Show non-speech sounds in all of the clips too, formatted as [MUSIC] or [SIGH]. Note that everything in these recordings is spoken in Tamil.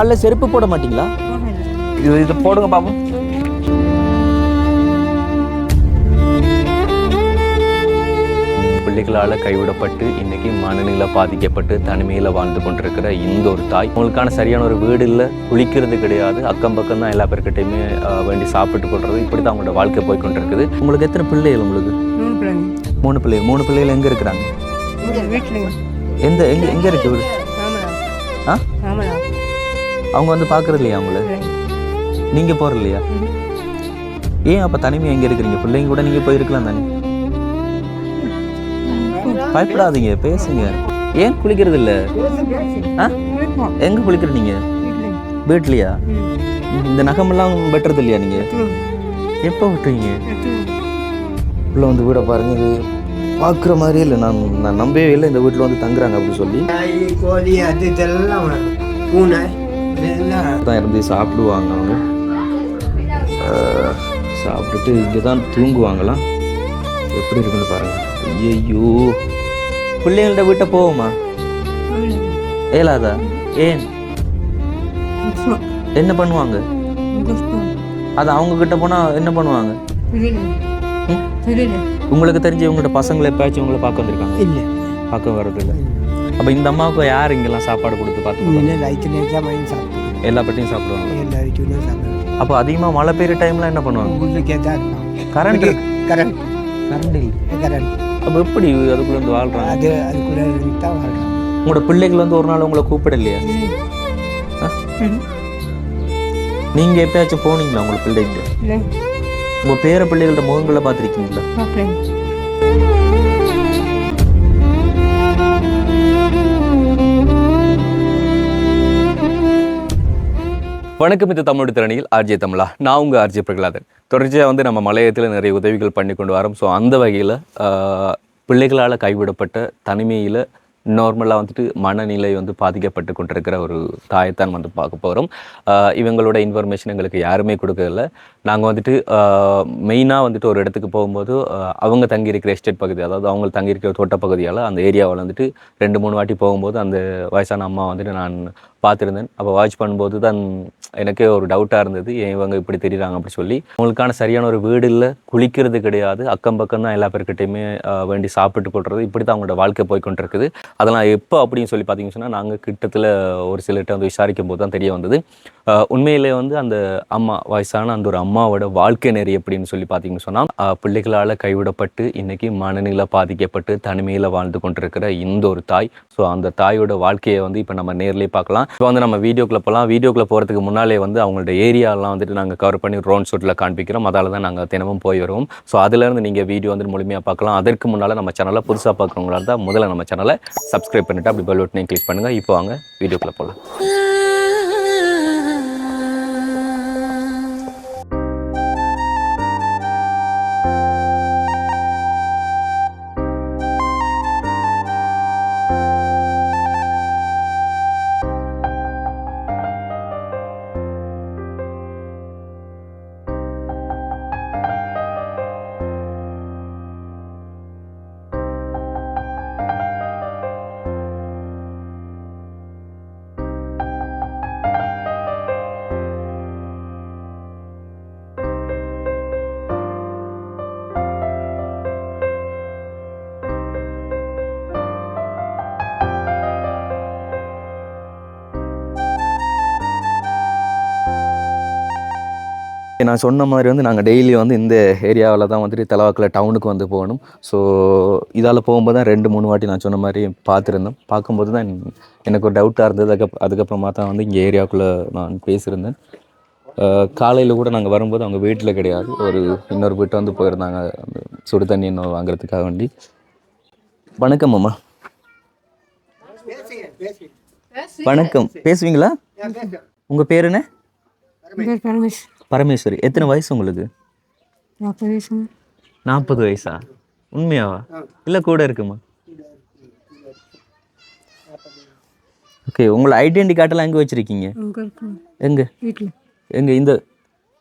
காலில் செருப்பு போட மாட்டீங்களா? இது இது போடுங்க பாப்போம் பிள்ளைகளால் கைவிடப்பட்டு இன்னைக்கு மனநிலை பாதிக்கப்பட்டு தனிமையில் வாழ்ந்து கொண்டிருக்கிற இந்த ஒரு தாய். உங்களுக்கான சரியான ஒரு வீடு இல்லை குளிக்கிறது கிடையாது. அக்கம் பக்கம் தான் எல்லா பேர்கிட்டையுமே ஆஹ், வேண்டி சாப்பிட்டு கொள்றது. இப்படி தான் அவங்களோட வாழ்க்கை போய் கொண்டிருக்குது. உங்களுக்கு எத்தனை பிள்ளைகள் உங்களுக்கு? மூணு பிள்ளைங்க. மூணு பிள்ளைகள். மூணு பிள்ளைகள் எங்கே இருக்கிறாங்க? எந்த எங்கே எங்கே இருக்கு? வீடு ஆ? அவங்க வந்து பார்க்கறது இல்லையா அவங்கள நீங்கள் போகிறது இல்லையா ஏன் அப்போ தனிமையாக எங்கே இருக்கிறீங்க? பிள்ளைங்க கூட நீங்கள் போயிருக்கலாம் தானே? பயப்படாதீங்க பேசுங்க. ஏன் குளிக்கிறது இல்லை ஆ? எங்கே குளிக்கிற நீங்கள் வீட்டில் வீட்லையா? இந்த நகமெல்லாம் வெட்டுறது இல்லையா நீங்கள் எப்போ விட்டுறீங்க எட்டு உள்ள வந்து வீடை பாருங்க இது பார்க்குற மாதிரியே இல்லை. நான் நான் நம்பவே இல்லை இந்த வீட்டில் வந்து தங்குறாங்க அப்படி சொல்லி. கோழி அது இதெல்லாம் பூனை தான் இருந்து சாப்பிடுவாங்க அவங்க. சாப்பிட்டுட்டு இங்கே தான் தூங்குவாங்களாம் எப்படி இருக்குன்னு பாருங்க. ஐயோ பிள்ளைங்கள்ட்ட வீட்டை போவோமா? ஏலாதா ஏன்? என்ன பண்ணுவாங்க? அது அவங்க கிட்ட போனால் என்ன பண்ணுவாங்க? உங்களுக்கு தெரிஞ்சு இவங்களோட பசங்களை எப்பயாச்சும் உங்களை பார்க்க வந்திருக்காங்க? இல்லை. பார்க்க வர்றதில்ல அப்போ இந்த அம்மாவுக்கு யார் இங்கெல்லாம் சாப்பாடு கொடுத்து பார்த்து எல்லா பட்டியும் சாப்பிடுவாங்க. எல்லா வீட்டுலையும் சாப்பிடுவோம் அப்போ அதிகமாக மழை பெய்யுற டைம்ல என்ன பண்ணுவாங்க? தான். இருப்பாங்க கரண்ட் கரண்ட் கரண்ட் இல்லை. கரண்ட் அப்போ எப்படி அதுக்குள்ள வந்து வாழ்றாங்க? அது அதுக்குள்ளே இருந்து தான் வரலாம் உங்களோட பிள்ளைகள் வந்து ஒரு நாள் உங்களை கூப்பிடலையா? நீங்க எப்பயாச்சும் போனீங்களா உங்களோட பிள்ளைங்க? இல்லை. உங்க பேர பிள்ளைகளோட முகங்களை பார்த்துருக்கீங்களா? வணக்கம் இது தமிழ் திறனியில் ஆர்ஜே தமிழா. நான் உங்கள் ஆர்ஜே பிரகலாதன். தொடர்ச்சியாக வந்து நம்ம மலையத்தில் நிறைய உதவிகள் பண்ணி கொண்டு வரோம். ஸோ அந்த வகையில் பிள்ளைகளால் கைவிடப்பட்ட தனிமையில் நார்மலாக வந்துட்டு மனநிலை வந்து பாதிக்கப்பட்டு கொண்டிருக்கிற ஒரு தாயைத்தான் வந்து பார்க்க போகிறோம் இவங்களோட இன்ஃபர்மேஷன் எங்களுக்கு யாருமே கொடுக்கறதில்ல. நாங்கள் வந்துட்டு மெயினாக வந்துட்டு ஒரு இடத்துக்கு போகும்போது அவங்க தங்கியிருக்கிற எஸ்டேட் பகுதி அதாவது அவங்க தங்கியிருக்கிற தோட்ட பகுதியால் அந்த ஏரியாவில் வந்துட்டு ரெண்டு மூணு வாட்டி போகும்போது அந்த வயசான அம்மா வந்துட்டு நான் பார்த்துருந்தேன். அப்போ வாட்ச் பண்ணும்போது தான் எனக்கே ஒரு டவுட்டாக இருந்தது. ஏன் இவங்க இப்படி தெரியுறாங்க? அப்படி சொல்லி அவங்களுக்கான சரியான ஒரு வீடு இல்லை குளிக்கிறது கிடையாது. அக்கம் பக்கம் தான் எல்லா பேர்கிட்டையுமே வேண்டி சாப்பிட்டு கொள்றது. இப்படி தான் அவங்களோட வாழ்க்கை போய் கொண்டிருக்குது அதெல்லாம் எப்போ அப்படின்னு சொல்லி பார்த்தீங்கன்னு சொன்னால் நாங்கள் கிட்டத்தில் ஒரு சிலர்கிட்ட வந்து விசாரிக்கும் போது தான் தெரிய வந்தது. உண்மையிலே வந்து அந்த அம்மா வயசான அந்த ஒரு அம்மாவோட வாழ்க்கை நெறி எப்படின்னு சொல்லி பார்த்தீங்கன்னு சொன்னால் பிள்ளைகளால் கைவிடப்பட்டு இன்னைக்கு மனநிலை பாதிக்கப்பட்டு தனிமையில் வாழ்ந்து கொண்டிருக்கிற இந்த ஒரு தாய். ஸோ அந்த தாயோட வாழ்க்கையை வந்து இப்போ நம்ம நேர்லேயே பார்க்கலாம். இப்போ வந்து நம்ம வீடியோக்குள்ள போகலாம் வீடியோக்குள்ள போகிறதுக்கு முன்னாலே வந்து அவங்களோட ஏரியாலாம் வந்துட்டு நாங்கள் கவர் பண்ணி ரோன் ஷூட்டில் காண்பிக்கிறோம். அதால் தான் நாங்கள் தினமும் போய் வருவோம். ஸோ அதுலேருந்து நீங்கள் வீடியோ வந்து முழுமையாக பார்க்கலாம். அதற்கு முன்னால் நம்ம சேனலை புதுசாக பார்க்குறவங்களா இருந்தால் முதல்ல நம்ம சேனலை சப்ஸ்கிரைப் பண்ணிட்டு அப்படி பெல் பட்டனையும் கிளிக் பண்ணுங்கள் இப்போ வாங்க வீடியோக்குள்ளே போகலாம் நான் சொன்ன மாதிரி வந்து நாங்கள் டெய்லி வந்து இந்த ஏரியாவில் தான் வந்துட்டு தலவாக்கில் டவுனுக்கு வந்து போகணும். ஸோ இதால் போகும்போது தான் ரெண்டு மூணு வாட்டி நான் சொன்ன மாதிரி பார்த்துருந்தேன். பார்க்கும்போது தான் எனக்கு ஒரு டவுட்டாக இருந்தது. அதுக்கப் அதுக்கப்புறமா தான் வந்து இங்கே ஏரியாவுக்குள்ளே நான் பேசியிருந்தேன். காலையில் கூட நாங்கள் வரும்போது அவங்க வீட்டில் கிடையாது. ஒரு இன்னொரு வீட்டை வந்து போயிருந்தாங்க. அந்த சுடு தண்ணி இன்னும் வாங்குறதுக்காக வேண்டி. வணக்கம் அம்மா. வணக்கம். பேசுவீங்களா? உங்கள் பேர் என்ன? பரமேஷ். பரமேஸ்வரி எத்தனை வயசு உங்களுக்கு? நாற்பது வயசு. நாற்பது வயசா? உண்மையாவா இல்லை கூட இருக்குமா? ஓகே உங்களை ஐடென்டி கார்டெல்லாம் எங்கே வச்சுருக்கீங்க? எங்கே? வீட்டில் எங்கே? இந்த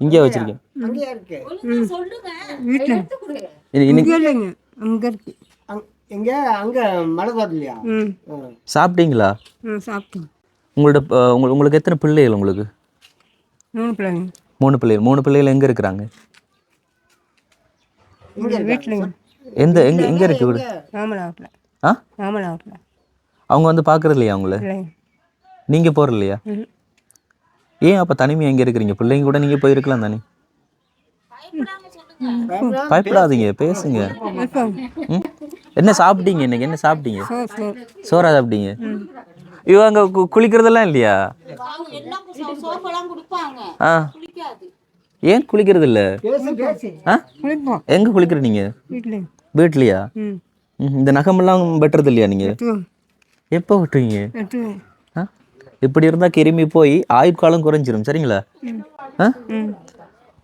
இங்கே வச்சுருக்கேன். அங்கேயே இருக்கு? வீட்டில் இன்னைக்கு இங்கே இல்லைங்க. அங்கே இருக்கு. அங் எங்கே அங்கே மழை வரலையா ம். ம். சாப்பிட்டீங்களா? ம் சாப்பிட்டோம் உங்களோட உங்களுக்கு எத்தனை பிள்ளைகள் உங்களுக்கு? மூணு பிள்ளைங்க. மூணு பிள்ளைகள் மூணு பிள்ளைகள் எங்கே இருக்கிறாங்க? எந்த எங்கே எங்கே இருக்கு வீடு? ஆ? அவங்க வந்து பார்க்குறது இல்லையா அவங்கள? நீங்கள் போகிற இல்லையா. ஏன் அப்போ தனிமையாக எங்கே இருக்கிறீங்க? பிள்ளைங்க கூட நீங்கள் போயிருக்கலாம் தானே? பயப்படாதீங்க பேசுங்க. என்ன சாப்பிட்டீங்க இன்னைக்கு? என்ன சாப்பிட்டீங்க? சோறா சாப்பிட்டீங்க? இவங்க கு- குளிக்கிறதெல்லாம் இல்லையா? ஆ. ஏன் குளிக்கிறது இல்ல எங்க குளிக்கிற நீங்க? வீட்லயா. இந்த நகமெல்லாம் வெட்டுறது இல்லையா நீங்க எப்போ வெட்டுவீங்க? இப்படி இருந்தா கிருமி போய் ஆயுட்காலம் குறைஞ்சிரும் சரிங்களா?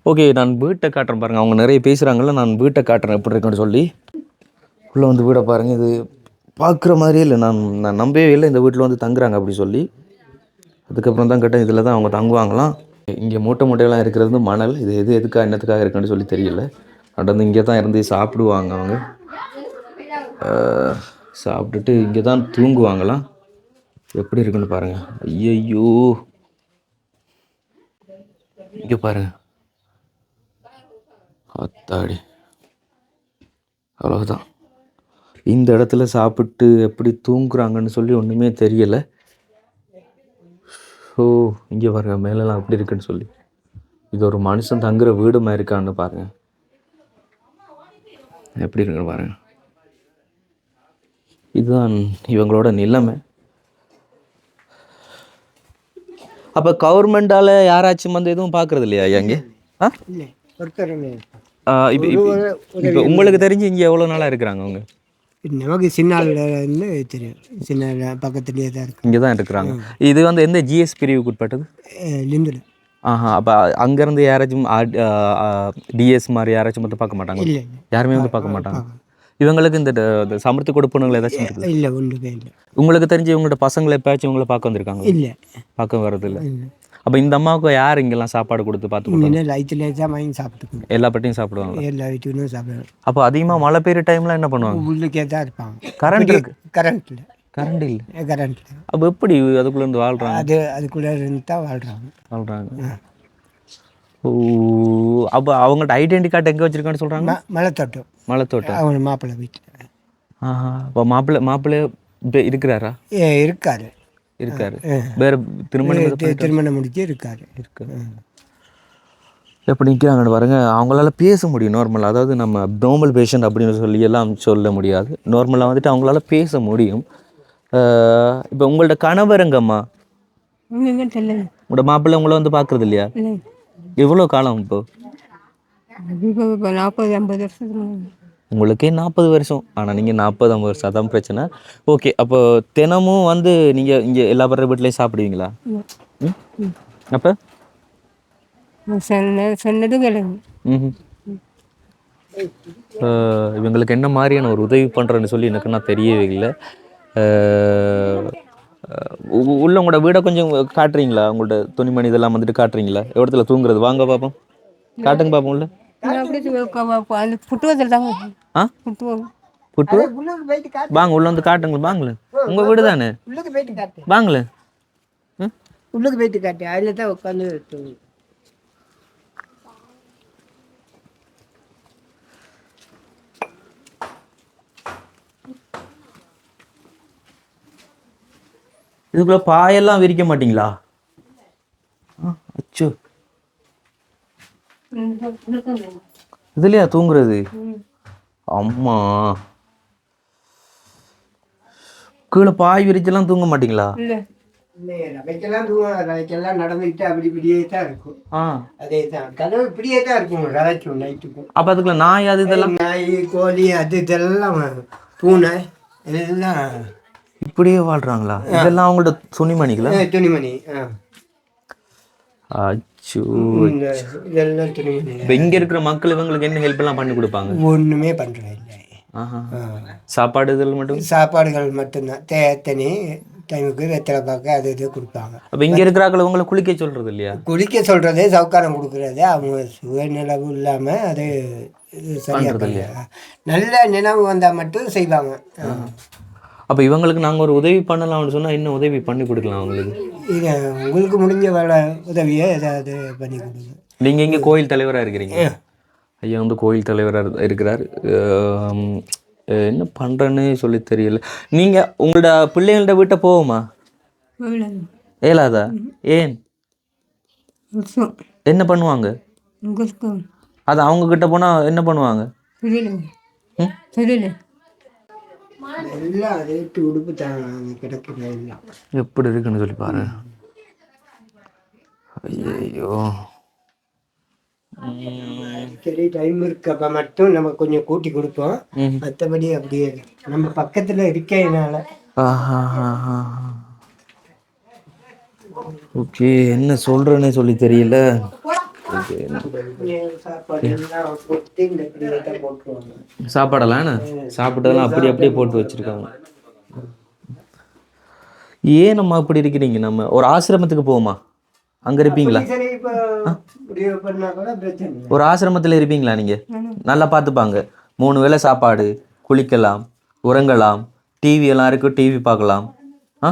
ஓகே நான் வீட்டை காட்டுறேன் பாருங்க. அவங்க நிறைய பேசுகிறாங்கல்ல நான் வீட்டை காட்டுறேன் எப்படி இருக்குன்னு சொல்லி. உள்ளே வந்து வீடை பாருங்க இது பார்க்குற மாதிரியே இல்லை. நான் நான் நம்பவே இல்லை இந்த வீட்டில் வந்து தங்குறாங்க அப்படி சொல்லி. அதுக்கப்புறம் தான் கேட்டேன் இதில் தான் அவங்க தங்குவாங்களாம். இங்கே மூட்டை மூட்டையெல்லாம் இருக்கிறது வந்து மணல். இது எது எதுக்காக என்னத்துக்காக இருக்குன்னு சொல்லி தெரியல. நடந்து இங்கே தான் இருந்து சாப்பிடுவாங்க அவங்க. சாப்பிட்டுட்டு இங்கே தான் தூங்குவாங்களாம். எப்படி இருக்குன்னு பாருங்கள் ஐயையோ. இங்கே பாருங்கள் அத்தாடி அவ்வளோதான் இந்த இடத்துல சாப்பிட்டு எப்படி தூங்குறாங்கன்னு சொல்லி ஒன்றுமே தெரியலை. ஓ இங்கே பாருங்க மேலெல்லாம் எப்படி இருக்குன்னு சொல்லி. இது ஒரு மனுஷன் தங்குற வீடு மாதிரி இருக்கான்னு பாருங்க. எப்படி இருக்குன்னு பாருங்க. இதுதான் இவங்களோட நிலைமை. அப்போ கவர்மெண்டால் யாராச்சும் வந்து எதுவும் பார்க்கறது இல்லையா இங்கே? ஆ? இப்போ உங்களுக்கு தெரிஞ்சு இங்கே எவ்வளோ நாளாக இருக்கிறாங்க அவங்க? நமக்கு சின்னாளில் இருந்து தெரியும். சின்ன பக்கத்துலேயே தான் இருக்கு. இங்கே தான் இருக்கிறாங்க இது வந்து எந்த ஜிஎஸ் பிரிவுக்கு உட்பட்டது லிம்பில் ஆஹா அப்போ அங்கேருந்து யாராச்சும் டிஎஸ் மாதிரி யாராச்சும் வந்து பார்க்க மாட்டாங்க யாருமே வந்து பார்க்க மாட்டாங்க. இவங்களுக்கு இந்த சமர்த்தி கொடுப்பனங்கள் ஏதாச்சும் இருக்குது? இல்லை ஒன்றுமே இல்லை. உங்களுக்கு தெரிஞ்சு இவங்களோட பசங்களை எப்பயாச்சும் உங்களை பார்க்க வந்திருக்காங்க இல்லை. பார்க்க வர்றது இல்லை. அப்போ இந்த அம்மாவுக்கு யார் இங்கெல்லாம் சாப்பாடு கொடுத்து பார்த்து லைட்டில் தான் வாங்கி சாப்பிட்டுக்கணும் எல்லா பட்டியும் சாப்பிடுவாங்க எல்லா வீட்டுக்கும் சாப்பிடுவேன் அப்போ அதிகமாக மழை பெய்யுற டைம்ல என்ன பண்ணுவாங்க? உள்ளுக்கே தான் இருப்பாங்க. கரண்ட் இருக்கு. கரண்ட்டில் கரண்ட் இல்லை. கரண்ட்டில் அப்போ எப்படி அதுக்குள்ள இருந்து வாழ்றாங்க? அது அதுக்குள்ளே இருந்து தான் வாழ்கிறாங்க வாழ்றாங்க. ஓ அப்போ அவங்கள்ட்ட ஐடென்டி கார்டு எங்கே வச்சிருக்கான்னு சொல்றாங்க? ம மலை தோட்டம் மலைத்தோட்டம். அவங்க மாப்பிள்ளை வீட்டில். ஆஹா அப்போ மாப்பிள்ளை மாப்பிள்ளை இப்ப இருக்கிறாரா? ஏ இருக்காரு. இருக்காரு. வேற திருமணம் திருமணம் முடிச்சு இருக்காரு. இருக்கு. எப்படி நிற்கிறாங்கன்னு பாருங்க. அவங்களால பேச முடியும். நார்மலாக அதாவது நம்ம நார்மல் பேஷண்ட் அப்படின்னு சொல்லி எல்லாம் சொல்ல முடியாது. நார்மலாக வந்துட்டு அவங்களால பேச முடியும். இப்போ உங்கள்ட்ட கணவர் எங்கம்மா? அவங்க எங்கே தெரியல. உங்களோட மாப்பிள்ளை உங்களை வந்து பார்க்கறது இல்லையா? இல்லை. எவ்வளோ காலம் இப்போ? நாற்பது ஐம்பது வருஷத்துக்கு. உங்களுக்கே நாற்பது வருஷம். ஆனால் நீங்கள் நாற்பது ஐம்பது வருஷம். அதான் பிரச்சனை. ஓகே அப்போ தினமும் வந்து நீங்கள் இங்கே எல்லா படுற வீட்லேயும் சாப்பிடுவீங்களா? அப்போ? நான் சொன்ன சொன்னதும் கேளுங்க. ம் இவங்களுக்கு என்ன மாதிரியான ஒரு உதவி பண்ணுறேன்னு சொல்லி எனக்கு நான் தெரியவே இல்லை. உள்ள உங்களோட வீடை கொஞ்சம் காட்டுறீங்களா? உங்களோட துணிமணி இதெல்லாம் வந்துட்டு காட்டுறீங்களா? இடத்துல தூங்குறது. வாங்க பார்ப்போம் காட்டுங்க பார்ப்போம் புட்டு வாங்க உள்ள வந்து காட்டுங்க வாங்களேன் உங்கள் வீடு தானே உள்ளுக்கு போயிட்டு காட்டு. வாங்களேன் ம்? உள்ளுக்கு போயிட்டு காட்டு. அதில் தான் உட்காந்து இதுக்குள்ள பாயெல்லாம் விரிக்க மாட்டீங்களா? அச்சோ. இதுலயா தூங்குறது? அம்மா. கீழே பாய் விரிச்செல்லாம் தூங்க மாட்டீங்களா? ரவைக்கெல்லாம் நடந்துக்கிட்டு அப்படி இப்படியே தான் இருக்கும். ஆ. அதே தான் கதவு இப்படியே தான் இருக்கும் ரவைக்கும் நைட்டுக்கும் அப்ப அதுக்குள்ள நாய் அது இதெல்லாம்? நாய் கோழி அது இதெல்லாம் பூனை இதெல்லாம். இப்படியே வாழ்றாங்களா? இதெல்லாம் அவங்களோட துணிமணிகளா? துணிமணி ஆ இதெல்லாம் துணிமணி இப்ப இங்க இருக்கிற மக்கள் இவங்களுக்கு என்ன ஹெல்ப் எல்லாம் பண்ணி கொடுப்பாங்க? ஒன்றுமே பண்ணுறது இல்லை ஆஹா. ஆ. சாப்பாடு இதில் மட்டும்? சாப்பாடுகள் மட்டும்தான். தேத்தனி டைமுக்கு வெத்தலை பார்க்க அது இது கொடுப்பாங்க. அப்ப இங்க இருக்கிறாக்கள் இவங்களை குளிக்க சொல்றது இல்லையா? குளிக்க சொல்கிறதே சவுக்காரம் கொடுக்குறது. அவங்க சுயநிலவு இல்லாமல் அது இது சரியா பண்ணல நல்ல நினைவு வந்தால் மட்டும் செய்வாங்க. அப்ப இவங்களுக்கு நாங்க ஒரு உதவி பண்ணலாம்னு சொன்னா என்ன உதவி பண்ணி கொடுக்கலாம் அவங்களுக்கு. இது உங்களுக்கு முடிஞ்ச வேலை உதவியை ஏதாவது பண்ணி கொடுங்க. நீங்கள் இங்கே கோயில் தலைவராக இருக்கிறீங்க? ஐயா வந்து கோயில் தலைவராக இருக்கிறார். என்ன பண்ணுறேன்னு சொல்லி தெரியல. நீங்கள் உங்களோட பிள்ளைங்கள்ட்ட வீட்டை போவோமா? ஏலாதா? ஏன்? என்ன பண்ணுவாங்க? உங்களுக்கு அது அவங்க கிட்ட போனால் என்ன பண்ணுவாங்க? எல்லாம் ரேட்டு உடுப்பு தான் கிடக்குது எல்லாம். எப்படி இருக்குன்னு சொல்லி பாரு. ஐயோ சரி டைம் இருக்கப்ப மட்டும் நம்ம கொஞ்சம் கூட்டி கொடுப்போம். மற்றபடி அப்படியே நம்ம பக்கத்தில் இருக்கறதுனால ஓகே என்ன சொல்றேன்னு சொல்லி தெரியல. சாப்பாடெல்லாம் என்ன? சாப்பிட்டதெல்லாம் அப்படி அப்படியே போட்டு வச்சிருக்காங்க. ஏன் நம்ம அப்படி இருக்கிறீங்க? நம்ம ஒரு ஆசிரமத்துக்கு போவோமா? அங்க இருப்பீங்களா? ஒரு ஆசிரமத்தில் இருப்பீங்களா நீங்க? நல்லா பார்த்துப்பாங்க. மூணு வேளை சாப்பாடு குளிக்கலாம் உறங்கலாம் டிவி எல்லாம் இருக்கு டிவி பார்க்கலாம். ஆ?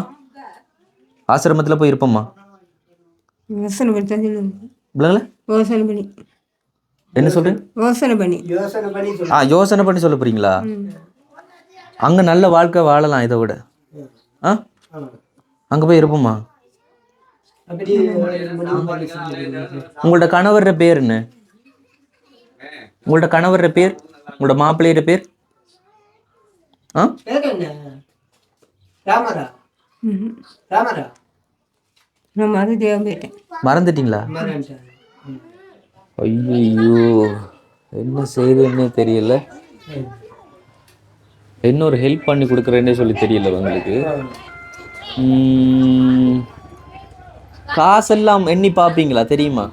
ஆசிரமத்தில் போய் இருப்போமா? யோசனை பண்ணி. என்ன சொல்றேன் யோசனை பண்ணி. யோசனை பண்ணி சொல்லு. ஆ யோசனை பண்ணி சொல்ல போறீங்களா? அங்க நல்ல வாழ்க்கை வாழலாம் இதை விட. ஆ? அங்க போய் இருப்போமா. உங்களோட கணவர்ற பேர் என்ன? உங்களோட கணவர்ற பேர்? உங்களோட மாப்பிள்ளையோட பேர்? ஆ? ராமரா? ராமரா? நான் மறு தேவம் போயிட்டேன் மறந்துட்டீங்களா. ஐயோ என்ன செய்யுதுன்னே தெரியல. இன்னொரு ஹெல்ப் பண்ணி கொடுக்குறேன்னே சொல்லி தெரியல உங்களுக்கு. உம், காசெல்லாம் எண்ணி பார்ப்பீங்களா தெரியுமா?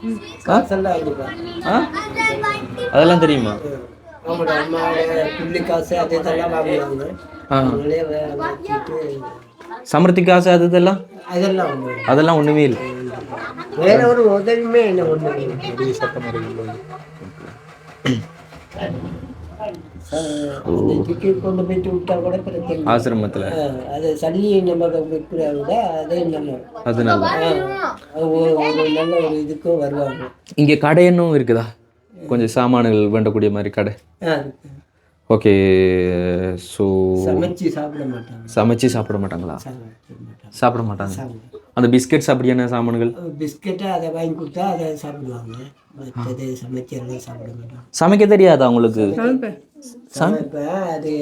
அதெல்லாம் தெரியுமா? அவங்களோட அம்மாவோட புள்ளி காசு அது இதெல்லாம் வாங்குவாங்க. ஆ. அவங்களே சமர்த்தி காசு அது இதெல்லாம்? அதெல்லாம் அதெல்லாம் ஒண்ணுமே இல்லை. வேற ஒரு உதவியுமே என்ன ஒன்று கொண்டு போயிட்டு விட்டா கூட பிரச்சனை. ஆசிரமத்துல. அது சல்லி நம்ம விட அதே நல்ல அதனால நல்ல ஒரு இதுக்கும் வருவாங்க. இங்க கடையன்னும் இருக்குதா? கொஞ்சம் சாமான்கள் வேண்டக்கூடிய மாதிரி கடை. ஆ, ஓகே ஸோ சமைச்சு சாப்பிட மாட்டாங்க. சமைச்சு சாப்பிட மாட்டாங்களா? சாப்பிட மாட்டாங்க. அந்த பிஸ்கெட்ஸ் அப்படியான சாமான்கள்? பிஸ்கெட்டை அதை வாங்கி கொடுத்தா அதை சாப்பிடுவாங்க. மற்றது சமைக்கிறதெல்லாம் சாப்பிட மாட்டாங்க. சமைக்க தெரியாதா உங்களுக்கு? சமைப்பேன் அது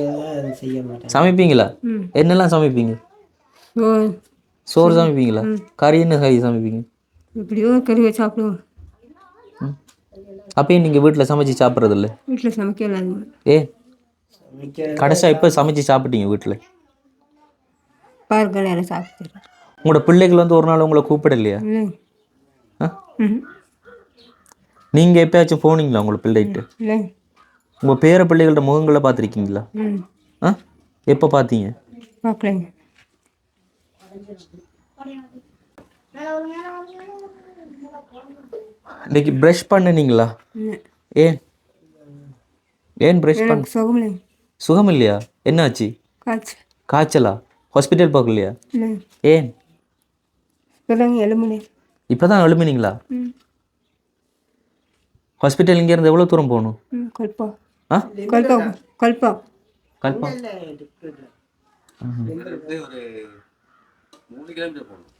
செய்ய மாட்டாங்க. சமைப்பீங்களா? என்னெல்லாம் சமைப்பீங்க? சோறு சமைப்பீங்களா? கறி என்ன கறி சமைப்பீங்க? எப்படியோ கறிவை சாப்பிடுவோம். அப்பயும் நீங்கள் வீட்டில் சமைச்சு சாப்பிட்றதில்ல? வீட்டில் சமைக்கலாம் ஏ கடைசியாக இப்போ சமைச்சு சாப்பிட்டீங்க வீட்டில் பார்க்க நேரம் சாப்பிட்டுறேன் உங்களோட பிள்ளைகள் வந்து ஒரு நாள் உங்களை கூப்பிடலையா? இல்லை. நீங்கள் எப்பயாச்சும் போனீங்களா உங்களோட பிள்ளைகிட்ட? இல்லை. உங்கள் பேர பிள்ளைகளோட முகங்களை பார்த்துருக்கீங்களா? ஆ? எப்போ பார்த்தீங்க? பார்க்கலைங்க. இன்னைக்கு ப்ரஷ் பண்ணினீங்களா? ஏன்? ஏன் ப்ரஷ் பண்ண? சுகமில்லை. சுகம் இல்லையா என்னாச்சு? காய்ச்சல். காய்ச்சலா? ஹாஸ்பிட்டல் பார்க்கலையா இல்லை ஏன்? இப்போதாங்க எலும்புனே இப்போ தான் எழுமினீங்களா ஹாஸ்பிட்டல் இங்கேருந்து எவ்வளோ தூரம் போகணும்? கல்பா. ஆ? கல்பா கல்பா. கல்பா.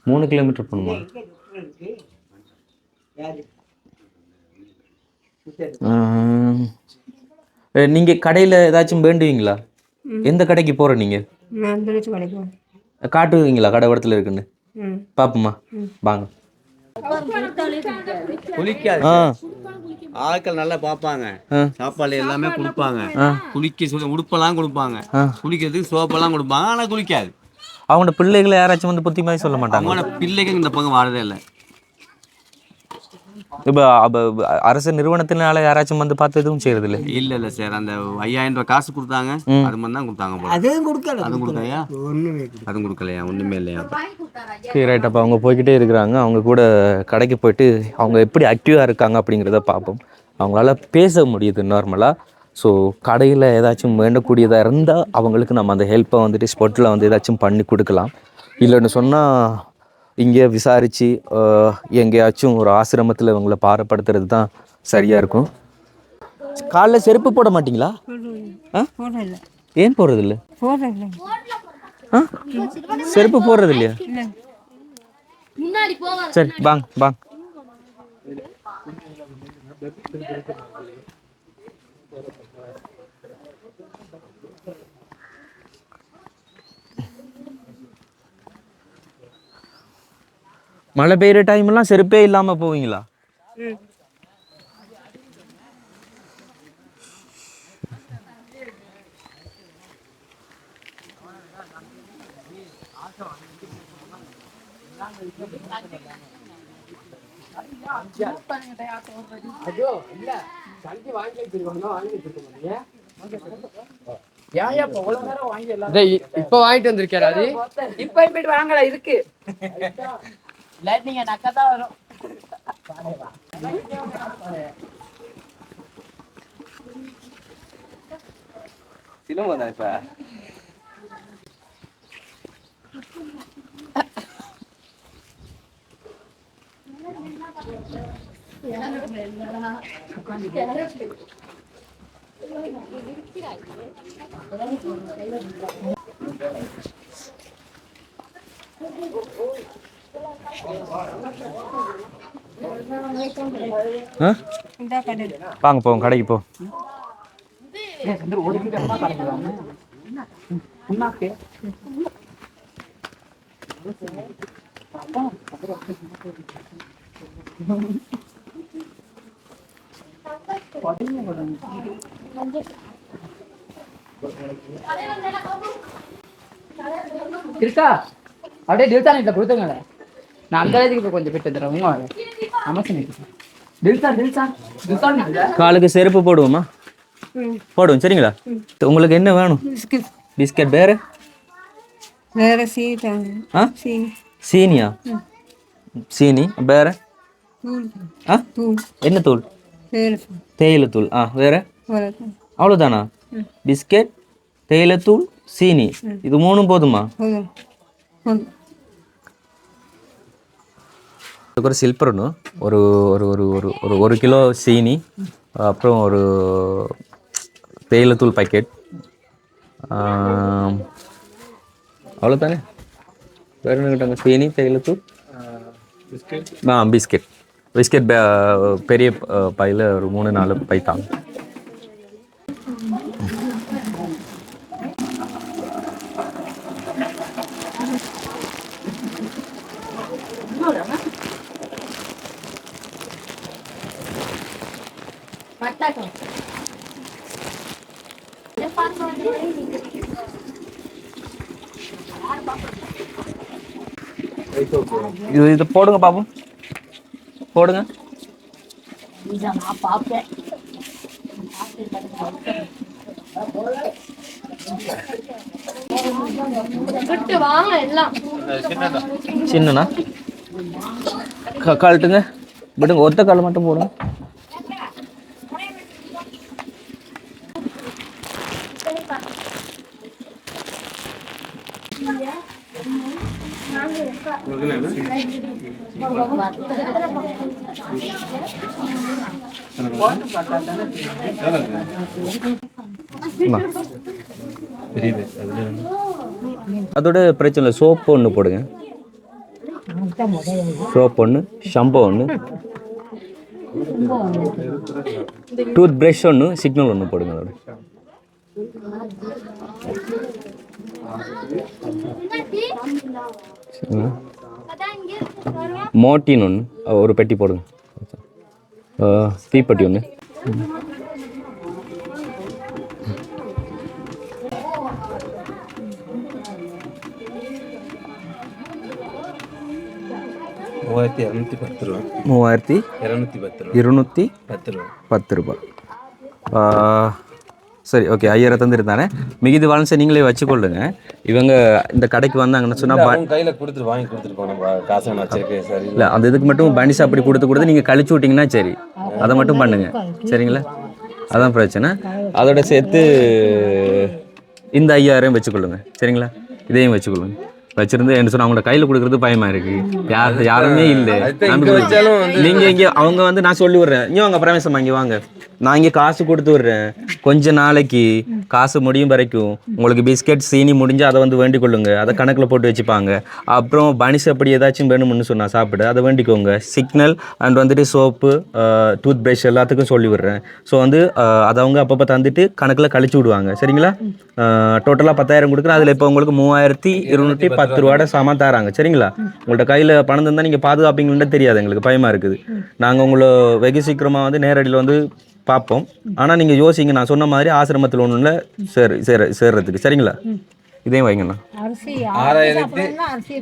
மூணு கிலோமீட்டர் போகணுமா? நீங்கள் கடையில் ஏதாச்சும் வேண்டுவீங்களா? எந்த கடைக்கு வச்சு கிடைக்கும் காட்டுவீங்களா கடை இடத்துல இருக்குன்னு? ம். பாப்போம்மா. வாங்க. குளிக்காது ஆ. ஆட்கள் நல்லா பார்ப்பாங்க. சாப்பாடு எல்லாமே கொடுப்பாங்க. குளிக்க சொல்லி உடுப்பெல்லாம் கொடுப்பாங்க. குளிக்கிறதுக்கு சோப்பெல்லாம் கொடுப்பாங்க. ஆனா குளிக்காது. அவங்களோட பிள்ளைகளை யாராச்சும் வந்து புத்தி மாதிரி சொல்ல மாட்டாங்க அவங்களோட பிள்ளைங்க இந்த பக்கம் வாழதே இல்லை. இப்போ அரசு நிறுவனத்தினால யாராச்சும் வந்து பார்த்து எதுவும் செய்யறது இல்லை இல்ல இல்ல சார். அந்த ஐயாயிரம் ரூபாய் காசு கொடுத்தாங்க. அது மாதிரி தான் கொடுத்தாங்க அதுவும் கொடுக்கல. அதுவும் கொடுக்கலையா? ஒன்றுமே அதுவும் கொடுக்கலையா? ஒண்ணுமே இல்லையா? சரி ரைட் அப்போ அவங்க போய்கிட்டே இருக்கிறாங்க. அவங்க கூட கடைக்கு போயிட்டு அவங்க எப்படி ஆக்டிவாக இருக்காங்க அப்படிங்கிறத பார்ப்போம். அவங்களால பேச முடியுது நார்மலாக ஸோ கடையில் ஏதாச்சும் வேண்டக்கூடியதாக இருந்தால் அவங்களுக்கு நம்ம அந்த ஹெல்ப்பை வந்துட்டு ஸ்பாட்டில் வந்து ஏதாச்சும் பண்ணி கொடுக்கலாம். இல்லைன்னு சொன்னால் இங்கே விசாரித்து எங்கேயாச்சும் ஒரு ஆசிரமத்தில் இவங்களை பாரப்படுத்துறது தான் சரியாக இருக்கும். காலில் செருப்பு போட மாட்டீங்களா? ஆ? ஏன் போடுறது இல்லை போடல. ஆ? செருப்பு போடுறது இல்லையா இல்லை. சரி வாங்க வாங்க. மழை பெய்யுற டைம்லாம் செருப்பே இல்லாம போவீங்களா? டேய், இப்ப வாங்கிட்டு வந்திருக்காரு அது? இப்ப வராங்களா இருக்கு. [LAUGHS] லைட்னிங் நக்கா தான் வரும் சிலம்பம் தான் இப்போ ஆ வாங்க போவோம் கடைக்கு போ. இருக்கா அப்படியே டில்சா நைட்ல கொடுத்துங்களேன் காலுக்கு செருப்பு போடுவோமா? போடுவோம் சரிங்களா? உங்களுக்கு என்ன வேணும்? பிஸ்கட். வேறு? வேற சீனி. சீனியா? சீனி. வேறு? என்ன தூள்? வேறு தேயிலை தூள். ஆ வேறு? அவ்வளோதானா பிஸ்கெட் தேயிலைத்தூள் சீனி. இது மூணும் போதுமா போதும் போதும் அதுக்கு ஒரு சில்பர்னு ஒரு ஒரு ஒரு ஒரு ஒரு ஒரு கிலோ சீனி அப்புறம் ஒரு தேயிலைத்தூள் பாக்கெட் அவ்வளோதானே வேறு என்ன கேட்டாங்க சீனி தேயிலைத்தூள்? ஆ பிஸ்கெட். பிஸ்கெட் பெரிய பையில் ஒரு மூணு நாலு பை தாங்க இது இதை போடுங்க பாப்போம் போடுங்க. சின்னண்ணா கழட்டுங்க. விடுங்க ஒத்த கால் மட்டும் போடுங்க. அதோட பிரச்சனை இல்லை சோப்பு ஒன்று போடுங்க. சோப் ஒன்று ஷம்போ ஒன்று டூத் ப்ரஷ் ஒன்று சிக்னல் ஒன்று போடுங்க அதோட. சரிங்களா? மோட்டின் ஒன்று ஒரு பெட்டி போடுங்க. தீப்பெட்டி ஒன்று மூவாயிரத்தி இரநூத்தி பத்து ரூபா. மூவாயிரத்தி இரநூத்தி பத்து ரூபா. இருநூற்றி பத்து ரூபா. பத்து ரூபாய் ஆ, சரி ஓகே ஐயாயிரம் தந்துருந்தானே. மிகுதி வாலன்ஸை நீங்களே வச்சுக்கொள்ளுங்க. இவங்க இந்த கடைக்கு வந்தாங்கன்னு சொன்னால் கையில கொடுத்துட்டு வாங்கி காசை வச்சிருக்கேன் சரி இல்லை. அந்த இதுக்கு மட்டும் பனிஷ் அப்படி கொடுத்து கொடுத்து நீங்கள் கழிச்சு விட்டிங்கன்னா சரி. அதை மட்டும் பண்ணுங்க. சரிங்களா? அதான் பிரச்சனை. அதோட சேர்த்து இந்த ஐயாயிரம் வச்சுக்கொள்ளுங்க. சரிங்களா? இதையும் வச்சுக்கொள்ளுங்க. வச்சிருந்து என்ன சொன்னா அவங்களோட கையில கொடுக்கறது பயமா இருக்கு. யார் யாருமே இல்லை. நீங்க இங்க அவங்க வந்து நான் சொல்லி விடுறேன். இங்க வாங்க பிரமேசம் இங்க வாங்க. நான் இங்க காசு கொடுத்து விடுறேன். கொஞ்ச நாளைக்கு காசு முடியும் வரைக்கும் உங்களுக்கு பிஸ்கட் சீனி முடிஞ்சு அதை வந்து வேண்டிக் கொள்ளுங்க. அதை கணக்குல போட்டு வச்சுப்பாங்க. அப்புறம் பனிஸ் அப்படி ஏதாச்சும் வேணும்னு சொன்னா சாப்பிட. அதை வேண்டிக்கோங்க. சிக்னல் அண்ட் வந்துட்டு சோப்பு டூத் பிரஷ் எல்லாத்துக்கும் சொல்லி விடுறேன். ஸோ வந்து அதை அவங்க அப்பப்போ தந்துட்டு கணக்கில் கழிச்சு விடுவாங்க. சரிங்களா? டோட்டலாக பத்தாயிரம் கொடுக்குறேன். அதில் இப்போ உங்களுக்கு மூவாயிரத்தி இருநூற்றி பத்து ரூபாட சாமான் தராங்க. சரிங்களா? உங்கள்ட்ட கையில் பணம் தந்தால் நீங்கள் பாதுகாப்பீங்கன்னு தெரியாது. எங்களுக்கு பயமாக இருக்குது. நாங்கள் உங்களை வெகு சீக்கிரமாக வந்து நேரடியில் வந்து பார்ப்போம் ஆனால் நீங்கள் யோசிங்க. நான் சொன்ன மாதிரி ஆசிரமத்தில் ஒன்றுல சேர் சேர சேர்றதுக்கு. சரிங்களா? இதையும் வைங்கண்ணா. ஆறாயிரத்தி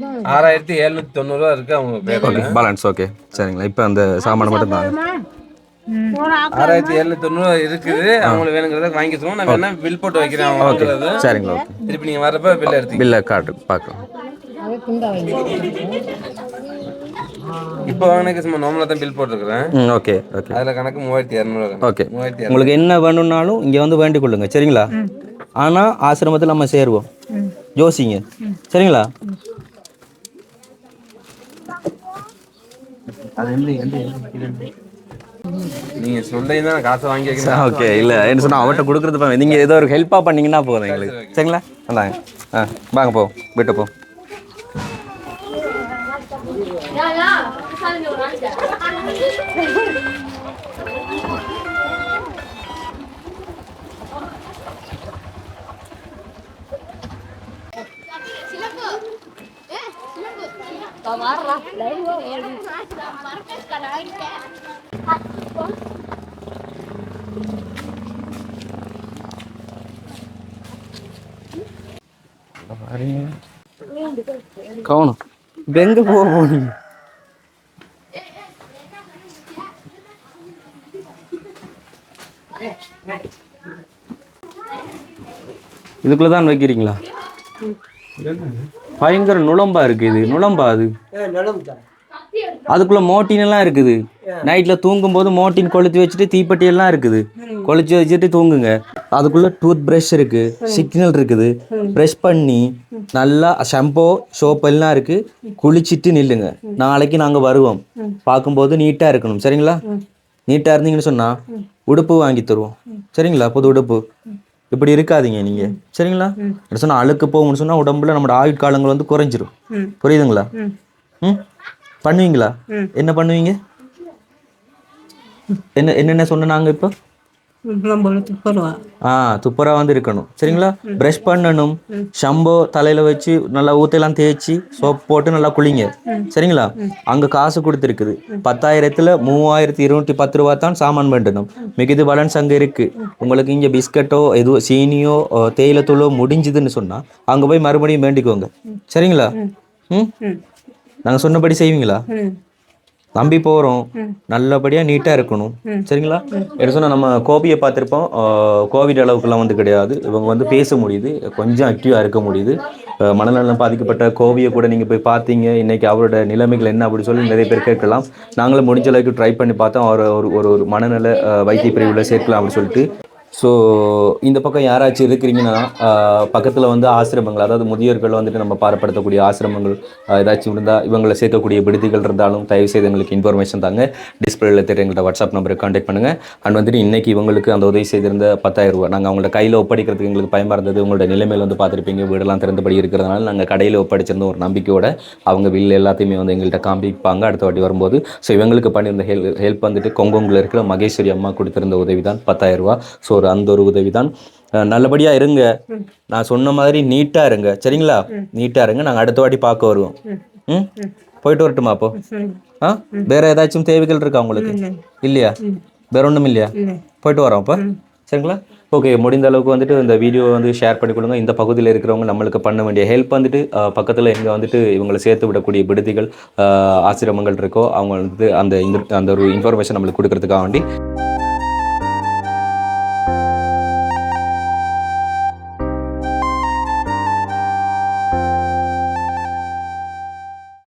தான் ஆறாயிரத்தி எழுநூத்தி தொண்ணூறுவா இருக்கு அவங்க பேலன்ஸ் ஓகே சரிங்களா? இப்போ அந்த சாமானை மட்டும் தாங்க. ஆறாயிரத்தி எழுநூத்தி தொண்ணூறுவா இருக்குது. அவங்களுக்கு வேணுங்கிறத வாங்கி சொல்லுவோம் நான் வேணா பில் போட்டு வைக்கிறேன் அவங்க. சரிங்களா ஓகே திருப்பி நீங்க வரப்ப பில் எடுத்துக்க பில்லை காட்டு பார்க்கலாம். அது இப்போ வாங்கினக்கு சும்மா நார்மலா தான் பில் போட்டுருக்கிறேன். ஓகே ஓகே அதுல கணக்கு மூவாயிரத்தி இரநூறுவா ஓகே மூவாயிரத்தி இரநூறு உங்களுக்கு என்ன வேணும்னாலும் இங்கே வந்து வேண்டிக் கொள்ளுங்க. சரிங்களா? ஆனால் ஆசிரமத்தில் நம்ம சேருவோம். யோசிங்க. சரிங்களா? நீங்க தான் காசை வாங்கி வைக்கிறேன் ஓகே இல்லை என்ன சொன்னால் அவர்கிட்ட கொடுக்குறது பாருங்க. நீங்கள் ஏதோ ஒரு ஹெல்ப்பாக பண்ணீங்கன்னா போதும் எங்களுக்கு. சரிங்களா? வந்தாங்க ஆ வாங்க போ. வீட்டை போ. கவனம் இப்போ எங்கே போக போனீங்க இதுக்குள்ள தான் வைக்கிறீங்களா பயங்கர நுழம்பா இருக்கு இது நுழம்பா அது அதுக்குள்ள மோட்டின் எல்லாம் இருக்குது நைட்ல தூங்கும் போது மோட்டின் கொளுத்தி வச்சுட்டு தீப்பெட்டி எல்லாம் இருக்குது. கொளுத்தி வச்சுட்டு தூங்குங்க. அதுக்குள்ள டூத் பிரஷ் இருக்கு சிக்னல் இருக்குது. ப்ரஷ் பண்ணி நல்லா ஷாம்போ சோப் எல்லாம் இருக்கு. குளிச்சிட்டு நில்லுங்க. நாளைக்கு நாங்க வருவோம். பார்க்கும்போது நீட்டா இருக்கணும். சரிங்களா? நீட்டா இருந்தீங்கன்னு சொன்னா உடுப்பு வாங்கி தருவோம். சரிங்களா? புது உடுப்பு. இப்படி இருக்காதீங்க நீங்க. சரிங்களா? சொன்னா அழுக்கு போகும்னு சொன்னா உடம்புல நம்மளோட ஆயுட்காலங்கள் வந்து குறைஞ்சிரும். புரியுதுங்களா? ம். பண்ணுவீங்களா? என்ன பண்ணுவீங்க? என்ன என்னென்ன சொன்ன நாங்க இப்போ ஆ துப்புரா வந்து இருக்கணும் சரிங்களா? ப்ரஷ் பண்ணணும். ஷம்போ தலையில வச்சு நல்லா ஊத்தையெல்லாம் தேய்ச்சி சோப் போட்டு நல்லா குளிங்க. சரிங்களா? அங்க காசு கொடுத்துருக்குது. பத்தாயிரத்துல மூவாயிரத்தி இருநூற்றி பத்து ரூபா தான் சாமான் வேண்டணும். மிகுதி பேலன்ஸ் அங்க இருக்கு. உங்களுக்கு இங்க பிஸ்கட்டோ எதுவோ சீனியோ தேயிலைத்தூளோ முடிஞ்சுதுன்னு சொன்னா அங்க போய் மறுபடியும் வேண்டிக்கோங்க. சரிங்களா? ம்? நாங்க சொன்னபடி செய்வீங்களா? நம்பி போகிறோம் நல்லபடியாக நீட்டாக இருக்கணும். சரிங்களா? என்ன சொன்னால் நம்ம கோபியை பார்த்துருப்போம். கோவிட் அளவுக்குலாம் வந்து கிடையாது. இவங்க வந்து பேச முடியுது. கொஞ்சம் ஆக்டிவாக இருக்க முடியுது. மனநலம் பாதிக்கப்பட்ட கோவியை கூட நீங்கள் போய் பார்த்தீங்க. இன்னைக்கு அவரோட நிலைமைகள் என்ன அப்படி சொல்லி நிறைய பேர் கேட்கலாம். நாங்களும் முடிஞ்ச அளவுக்கு ட்ரை பண்ணி பார்த்தோம். அவர் ஒரு ஒரு மனநல வைத்திய பிரிவில் சேர்க்கலாம் அப்படின்னு சொல்லிட்டு. ஸோ இந்த பக்கம் யாராச்சும் இருக்கிறீங்கன்னா பக்கத்தில் வந்து ஆசிரமங்கள் அதாவது முதியோர்கள் வந்துட்டு நம்ம பாரப்படுத்தக்கூடிய ஆசிரமங்கள் ஏதாச்சும் இருந்தால் இவங்களை சேர்க்கக்கூடிய விடுதிகள் இருந்தாலும் தயவு செய்து எங்களுக்கு இன்ஃபர்மேஷன் தாங்க. டிஸ்பிளேல தெரிய எங்கள்கிட்ட வாட்ஸ்அப் நம்பருக்கு காண்டாக்ட் பண்ணுங்கள் அண்ட் வந்துட்டு இன்னைக்கு இவங்களுக்கு அந்த உதவி செய்திருந்த பத்தாயிரம் ரூபா நாங்கள் அவங்களோட கையில் ஒப்படைக்கிறதுக்கு எங்களுக்கு பயமாக இருந்தது. உங்களோட நிலைமையில் வந்து பார்த்துருப்பீங்க. வீடெல்லாம் திறந்தபடி இருக்கிறதுனால நாங்கள் கடையில் ஒப்படைச்சிருந்த ஒரு நம்பிக்கையோட அவங்க பில் எல்லாத்தையுமே வந்து எங்கள்கிட்ட காமிப்பாங்க. அடுத்த வாட்டி வரும்போது ஸோ இவங்களுக்கு பண்ணியிருந்த ஹெல்ப் ஹெல்ப் வந்துட்டு கொங்கோங்கில் இருக்கிற மகேஸ்வரி அம்மா கொடுத்திருந்த உதவி தான் பத்தாயிரம் ரூபா ஸோ ஒரு அந்த ஒரு உதவி தான். அஹ் நல்லபடியா இருங்க. நான் சொன்ன மாதிரி நீட்டா இருங்க. சரிங்களா? நீட்டா இருங்க. நாங்கள் அடுத்த வாட்டி பார்க்க வருவோம். ம். போயிட்டு வரட்டுமா அப்போ? ஆ? வேற ஏதாச்சும் தேவைகள் இருக்கா உங்களுக்கு? இல்லையா? வேற ஒன்றும் இல்லையா? போயிட்டு வரோம் அப்போ. சரிங்களா? ஓகே முடிந்த அளவுக்கு வந்துட்டு இந்த வீடியோ வந்து ஷேர் பண்ணி கொடுங்க. இந்த பகுதியில் இருக்கிறவங்க நம்மளுக்கு பண்ண வேண்டிய ஹெல்ப் வந்துட்டு பக்கத்தில் எங்கே வந்துட்டு இவங்களை சேர்த்து விடக்கூடிய விடுதிகள் ஆசிரமங்கள் இருக்கோ அவங்க வந்து அந்த அந்த ஒரு இன்ஃபர்மேஷன் நம்மளுக்கு கொடுக்கறதுக்காக வேண்டி.